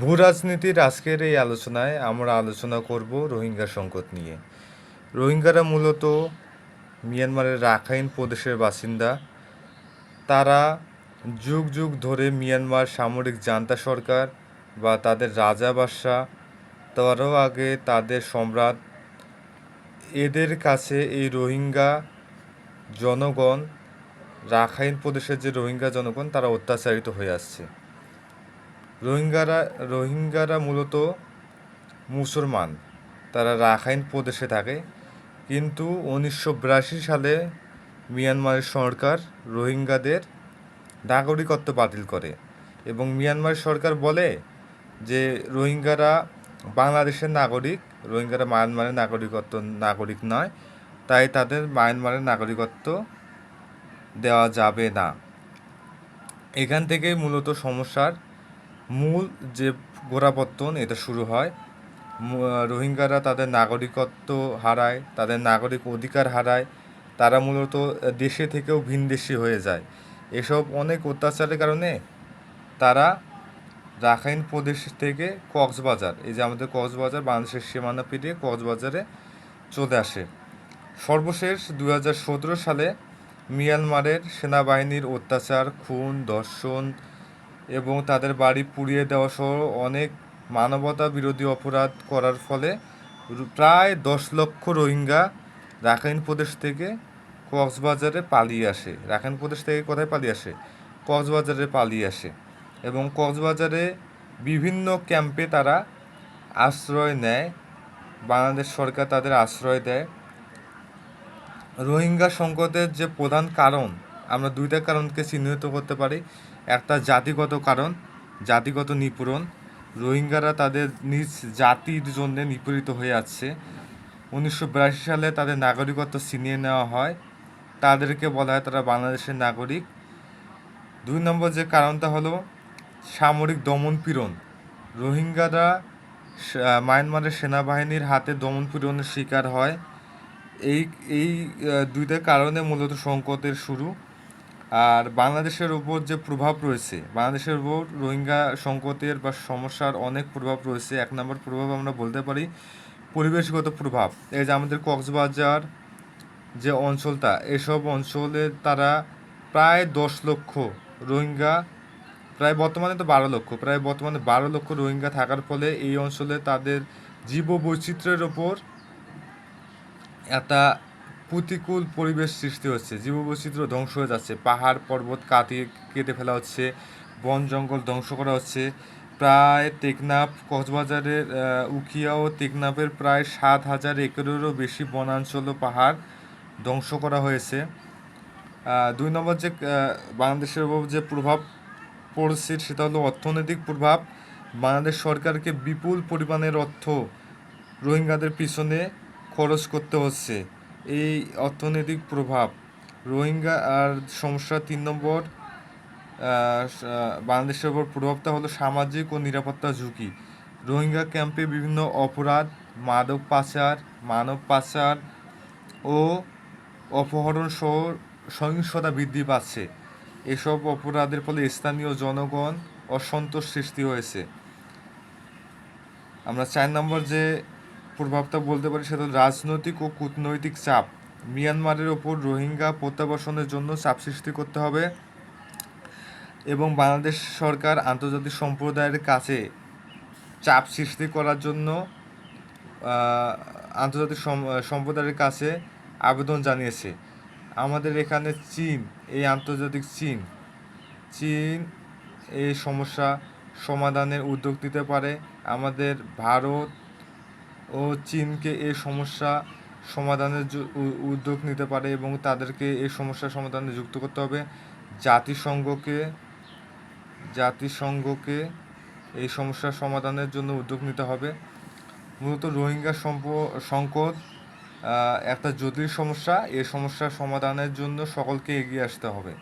ভূ রাজনীতির আজকের এই আলোচনায় আমরা আলোচনা করব রোহিঙ্গা সংকট নিয়ে। রোহিঙ্গারা মূলত মিয়ানমারের রাখাইন প্রদেশের বাসিন্দা। তারা যুগ যুগ ধরে মিয়ানমার সামরিক জান্তা সরকার বা তাদের রাজা বাদশাহ, তারও আগে তাদের সম্রাট। এদের কাছে এই রোহিঙ্গা জনগণ, রাখাইন প্রদেশের যে রোহিঙ্গা জনগণ, তারা অত্যাচারিত হয়ে আসছে। রোহিঙ্গারা রোহিঙ্গারা মূলত মুসলমান। তারা রাখাইন প্রদেশে থাকে। কিন্তু উনিশশো বিরাশি সালে মিয়ানমারের সরকার রোহিঙ্গাদের নাগরিকত্ব বাতিল করে এবং মিয়ানমার সরকার বলে যে রোহিঙ্গারা বাংলাদেশের নাগরিক, রোহিঙ্গারা মায়ানমারের নাগরিকত্ব নাগরিক নয়, তাই তাদের মায়ানমারের নাগরিকত্ব দেওয়া যাবে না। এখান থেকে মূলত সমস্যার মূল যে গোড়াপত্তন, এটা শুরু হয়। রোহিঙ্গারা তাদের নাগরিকত্ব হারায়, তাদের নাগরিক অধিকার হারায়। তারা মূলত দেশে থেকেও ভিনদেশি হয়ে যায়। এসব অনেক অত্যাচারের কারণে তারা রাখাইন প্রদেশ থেকে কক্সবাজার, এই যে আমাদের কক্সবাজার, বাংলাদেশের সীমানা পেরিয়ে কক্সবাজারে চলে আসে। সর্বশেষ দু হাজার সতেরো সালে মিয়ানমারের সেনাবাহিনীর অত্যাচার, খুন, ধর্ষণ এবং তাদের বাড়ি পুড়িয়ে দেওয়া সহ অনেক মানবতা বিরোধী অপরাধ করার ফলে প্রায় দশ লক্ষ রোহিঙ্গা রাখাইন প্রদেশ থেকে কক্সবাজারে পালিয়ে আসে। রাখাইন প্রদেশ থেকে কোথায় পালিয়ে আসে? কক্সবাজারে পালিয়ে আসে এবং কক্সবাজারে বিভিন্ন ক্যাম্পে তারা আশ্রয় নেয়। বাংলাদেশ সরকার তাদের আশ্রয় দেয়। রোহিঙ্গা সংকটের যে প্রধান কারণ, আমরা দুইটা কারণকে চিহ্নিত করতে পারি। একটা জাতিগত কারণ, জাতিগত নিপীড়ন রোহিঙ্গারা তাদের নিজ জাতির জন্য নিপীড়িত হয়ে আছে। উনিশশো বিরাশি সালে তাদের নাগরিকত্ব ছিনিয়ে নেওয়া হয়। তাদেরকে বলা হয় তারা বাংলাদেশের নাগরিক। দুই নম্বর যে কারণটা হলো, সামরিক দমন পীড়ন। রোহিঙ্গারা মায়ানমারের সেনাবাহিনীর হাতে দমন পীড়নের শিকার হয়। এই এই দুইটা কারণে মূলত সংকটের শুরু। আর বাংলাদেশের উপর যে প্রভাব রয়েছে, বাংলাদেশের উপর রোহিঙ্গা সংকটের বা সমস্যার অনেক প্রভাব রয়েছে। এক নম্বর প্রভাব আমরা বলতে পারি পরিবেশগত প্রভাব। এই যে আমাদের কক্সবাজার যে অঞ্চলটা, এসব অঞ্চলে তারা প্রায় দশ লক্ষ রোহিঙ্গা, প্রায় বর্তমানে তো বারো লক্ষ, প্রায় বর্তমানে বারো লক্ষ রোহিঙ্গা থাকার ফলে এই অঞ্চলে তাদের জীব বৈচিত্র্যের ওপর একটা প্রতিকূল পরিবেশ সৃষ্টি হচ্ছে, জীববৈচিত্র্য ধ্বংস হয়ে যাচ্ছে, পাহাড়, পর্বত কাটিয়ে কেটে ফেলা হচ্ছে, বন জঙ্গল ধ্বংস করা হচ্ছে। প্রায় টেকনাফ কক্সবাজারের উখিয়া ও টেকনাফের প্রায় সাত হাজার একরেরও বেশি বনাঞ্চল ও পাহাড় ধ্বংস করা হয়েছে। দুই নম্বর যে বাংলাদেশের উপর যে প্রভাব পড়ছে সেটা হলো অর্থনৈতিক প্রভাব। বাংলাদেশ সরকারকে বিপুল পরিমাণের অর্থ রোহিঙ্গাদের পিছনে খরচ করতে হচ্ছে। এই অর্থনৈতিক প্রভাব। রোহিঙ্গা আর সমস্যা তিন নম্বর বাংলাদেশের উপর প্রভাবটা হলো সামাজিক ও নিরাপত্তা ঝুঁকি। রোহিঙ্গা ক্যাম্পে বিভিন্ন অপরাধ, মাদক পাচার, মানব পাচার ও অপহরণ সহ সহিংসতা বৃদ্ধি পাচ্ছে। এসব অপরাধের ফলে স্থানীয় জনগণ অসন্তোষ সৃষ্টি হয়েছে। আমরা চার নম্বর যে প্রভাবটা বলতে পারি সেটা রাজনৈতিক ও কূটনৈতিক চাপ। মিয়ানমারের ওপর রোহিঙ্গা প্রত্যাবাসনের জন্য চাপ সৃষ্টি করতে হবে এবং বাংলাদেশ সরকার আন্তর্জাতিক সম্প্রদায়ের কাছে চাপ সৃষ্টি করার জন্য আন্তর্জাতিক সম্প্রদায়ের কাছে আবেদন জানিয়েছে। আমাদের এখানে চীন, এই আন্তর্জাতিক চীন চীন এই সমস্যা সমাধানের উদ্যোগ নিতে পারে। আমাদের ভারত ও চীনকে এ সমস্যা সমাধানের উদ্যোগ নিতে পারে এবং তাদেরকে এই সমস্যা সমাধানে যুক্ত করতে হবে। জাতিসংঘকে জাতিসংঘকে এই সমস্যা সমাধানের জন্য উদ্যোগ নিতে হবে। মূলত রোহিঙ্গা সংকট একটা জটিল সমস্যা। এ সমস্যার সমাধানের জন্য সকলকে এগিয়ে আসতে হবে।